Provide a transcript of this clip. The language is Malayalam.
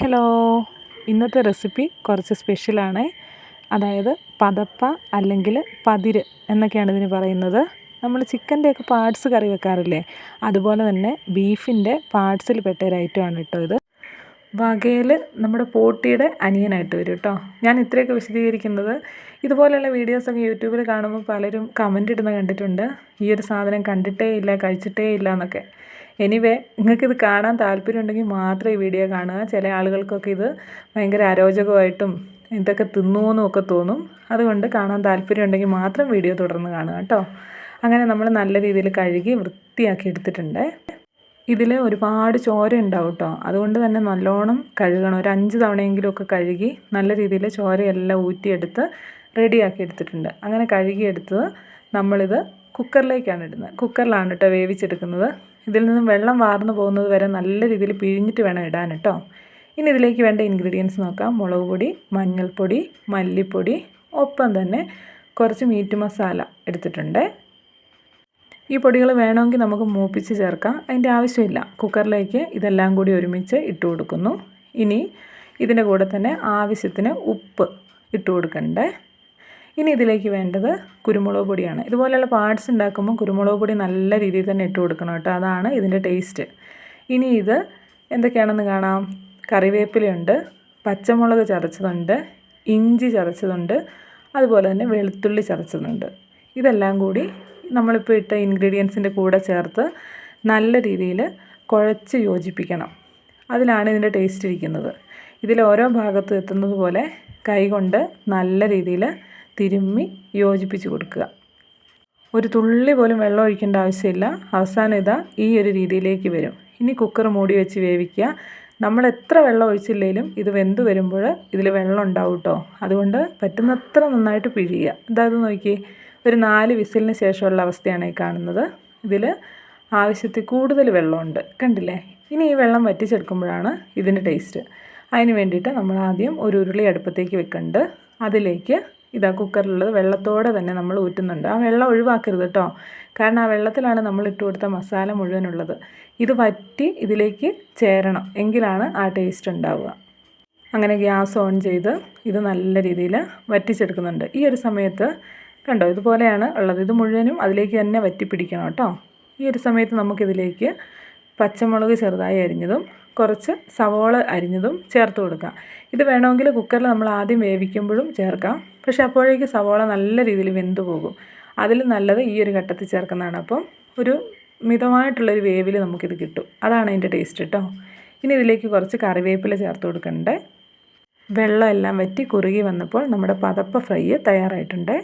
ഹലോ. ഇന്നത്തെ റെസിപ്പി കുറച്ച് സ്പെഷ്യലാണ്. അതായത് പതപ്പ അല്ലെങ്കിൽ പതിര് എന്നൊക്കെയാണ് ഇതിന് പറയുന്നത്. നമ്മൾ ചിക്കന്റെയൊക്കെ പാർട്സ് കറി വെക്കാറില്ലേ? അതുപോലെ തന്നെ ബീഫിന്റെ പാർട്സിൽ പെട്ട ഒരു ഐറ്റമാണ് കേട്ടോ ഇത്. വകയിൽ നമ്മുടെ പോട്ടിയുടെ അനിയനായിട്ട് വരും കേട്ടോ. ഞാൻ ഇത്രയൊക്കെ വിശദീകരിക്കുന്നത്. ഇതുപോലെയുള്ള വീഡിയോസൊക്കെ യൂട്യൂബിൽ കാണുമ്പോൾ പലരും കമന്റ് ഇടുന്ന കണ്ടിട്ടുണ്ട്. ഈ ഒരു സാധനം കണ്ടിട്ടേ ഇല്ല കഴിച്ചിട്ടേ ഇല്ല എന്നൊക്കെ. എനിവേ നിങ്ങൾക്കിത് കാണാൻ താല്പര്യമുണ്ടെങ്കിൽ മാത്രം ഈ വീഡിയോ കാണുക. ചില ആളുകൾക്കൊക്കെ ഇത് ഭയങ്കര അരോചകമായിട്ടും ഇതൊക്കെ തിന്നുമെന്നും ഒക്കെ തോന്നും. അതുകൊണ്ട് കാണാൻ താല്പര്യമുണ്ടെങ്കിൽ മാത്രം വീഡിയോ തുടർന്ന് കാണുക കേട്ടോ. അങ്ങനെ നമ്മൾ നല്ല രീതിയിൽ കഴുകി വൃത്തിയാക്കി എടുത്തിട്ടുണ്ട്. ഇതിൽ ഒരുപാട് ചോര ഉണ്ടാവും കേട്ടോ. അതുകൊണ്ട് തന്നെ നല്ലോണം കഴുകണം. ഒരു അഞ്ച് തവണയെങ്കിലും ഒക്കെ കഴുകി നല്ല രീതിയിൽ ചോരയെല്ലാം ഊറ്റിയെടുത്ത് റെഡിയാക്കി എടുത്തിട്ടുണ്ട്. അങ്ങനെ കഴുകിയെടുത്തത് നമ്മളിത് കുക്കറിലേക്കാണ് ഇടുന്നത്. കുക്കറിലാണ് കേട്ടോ വേവിച്ചെടുക്കുന്നത്. ഇതിൽ നിന്നും വെള്ളം വാർന്നു പോകുന്നത് വരെ നല്ല രീതിയിൽ പിഴിഞ്ഞിട്ട് വേണം ഇടാൻ കേട്ടോ. ഇനി ഇതിലേക്ക് വേണ്ട ഇൻഗ്രീഡിയൻസ് നോക്കാം. മുളക് പൊടി മഞ്ഞൾപ്പൊടി മല്ലിപ്പൊടി ഒപ്പം തന്നെ കുറച്ച് മീറ്റ് മസാല എടുത്തിട്ടുണ്ട്. ഈ പൊടികൾ വേണമെങ്കിൽ നമുക്ക് മൂപ്പിച്ച് ചേർക്കാം. അതിന്റെ ആവശ്യമില്ല. കുക്കറിലേക്ക് ഇതെല്ലാം കൂടി ഒരുമിച്ച് ഇട്ട് കൊടുക്കുന്നു. ഇനി ഇതിന്റെ കൂടെ തന്നെ ആവശ്യത്തിന് ഉപ്പ് ഇട്ട് കൊടുക്കണ്ടേ? ഇനി ഇതിലേക്ക് വേണ്ടത് കുരുമുളക് പൊടിയാണ്. ഇതുപോലെയുള്ള പാർട്സ് ഉണ്ടാക്കുമ്പോൾ കുരുമുളക് പൊടി നല്ല രീതിയിൽ തന്നെ ഇട്ട് കൊടുക്കണം കേട്ടോ. അതാണ് ഇതിന്റെ ടേസ്റ്റ് ഇനി ഇത് എന്തൊക്കെയാണെന്ന് കാണാം. കറിവേപ്പിലയുണ്ട് പച്ചമുളക് ചതച്ചതുണ്ട് ഇഞ്ചി ചതച്ചതുണ്ട് അതുപോലെ തന്നെ വെളുത്തുള്ളി ചതച്ചതുണ്ട്. ഇതെല്ലാം കൂടി നമ്മളിപ്പോൾ ഇട്ട ഇൻഗ്രീഡിയൻസിന്റെ കൂടെ ചേർത്ത് നല്ല രീതിയിൽ കുഴച്ച് യോജിപ്പിക്കണം. അതിലാണ് ഇതിന്റെ ടേസ്റ്റ് ഇരിക്കുന്നത്. ഇതിൽ ഓരോ ഭാഗത്തും എത്തുന്നത് പോലെ കൈകൊണ്ട് നല്ല രീതിയിൽ തിരുമ്മി യോജിപ്പിച്ച് കൊടുക്കുക. ഒരു തുള്ളി പോലും വെള്ളം ഒഴിക്കേണ്ട ആവശ്യമില്ല. അവസാനം ഇതാ ഈ ഒരു രീതിയിലേക്ക് വരും. ഇനി കുക്കർ മൂടി വെച്ച് വേവിക്കുക. നമ്മൾ എത്ര വെള്ളം ഒഴിച്ചില്ലെങ്കിലും ഇത് വെന്ത് വരുമ്പോൾ ഇതിൽ വെള്ളം ഉണ്ടാവും കേട്ടോ അതുകൊണ്ട് പറ്റുന്നത്ര നന്നായിട്ട് പിഴിയുക. അതായത് നോക്കി ഒരു നാല് വിസിലിന് ശേഷമുള്ള അവസ്ഥയാണ് ഈ കാണുന്നത്. ഇതിൽ ആവശ്യത്തിൽ കൂടുതൽ വെള്ളമുണ്ട്. കണ്ടില്ലേ? ഇനി ഈ വെള്ളം വറ്റിച്ചെടുക്കുമ്പോഴാണ് ഇതിന്റെ ടേസ്റ്റ് അതിന് വേണ്ടിയിട്ട് നമ്മൾ ആദ്യം ഒരു ഉരുളി അടുപ്പത്തേക്ക് വെക്കുന്നുണ്ട് അതിലേക്ക് ഇതാ കുക്കറിലുള്ളത് വെള്ളത്തോടെ തന്നെ നമ്മൾ ഊറ്റുന്നുണ്ട്. ആ വെള്ളം ഒഴിവാക്കരുത് കേട്ടോ. കാരണം ആ വെള്ളത്തിലാണ് നമ്മൾ ഇട്ട് കൊടുത്ത മസാല മുഴുവനുള്ളത്. ഇത് വറ്റി ഇതിലേക്ക് ചേരണം. എങ്കിലാണ് ആ ടേസ്റ്റ് ഉണ്ടാവുക. അങ്ങനെ ഗ്യാസ് ഓൺ ചെയ്ത് ഇത് നല്ല രീതിയിൽ വറ്റിച്ചെടുക്കുന്നുണ്ട്. ഈ ഒരു സമയത്ത് കണ്ടോ ഇതുപോലെയാണ് ഉള്ളത്. ഇത് മുഴുവനും അതിലേക്ക് തന്നെ വറ്റിപ്പിടിക്കണം കേട്ടോ. ഈ ഒരു സമയത്ത് നമുക്കിതിലേക്ക് പച്ചമുളക് ചെറുതായി അരിഞ്ഞതും കുറച്ച് സവോള അരിഞ്ഞതും ചേർത്ത് കൊടുക്കാം. ഇത് വേണമെങ്കിൽ കുക്കറിൽ നമ്മൾ ആദ്യം വേവിക്കുമ്പോഴും ചേർക്കാം. പക്ഷേ അപ്പോഴേക്ക് സവോള നല്ല രീതിയിൽ വെന്ത് പോകും. അതിൽ നല്ലത് ഈ ഒരു ഘട്ടത്തിൽ ചേർക്കുന്നതാണ്. അപ്പം ഒരു മിതമായിട്ടുള്ളൊരു വേവിൽ നമുക്കിത് കിട്ടും. അതാണ് അതിന്റെ ടേസ്റ്റ് കേട്ടോ ഇനി ഇതിലേക്ക് കുറച്ച് കറിവേപ്പില ചേർത്ത് കൊടുക്കണ്ടേ. വെള്ളം എല്ലാം വറ്റി കുറുകി വന്നപ്പോൾ നമ്മുടെ പതപ്പ ഫ്രൈ തയ്യാറായിട്ടുണ്ട്.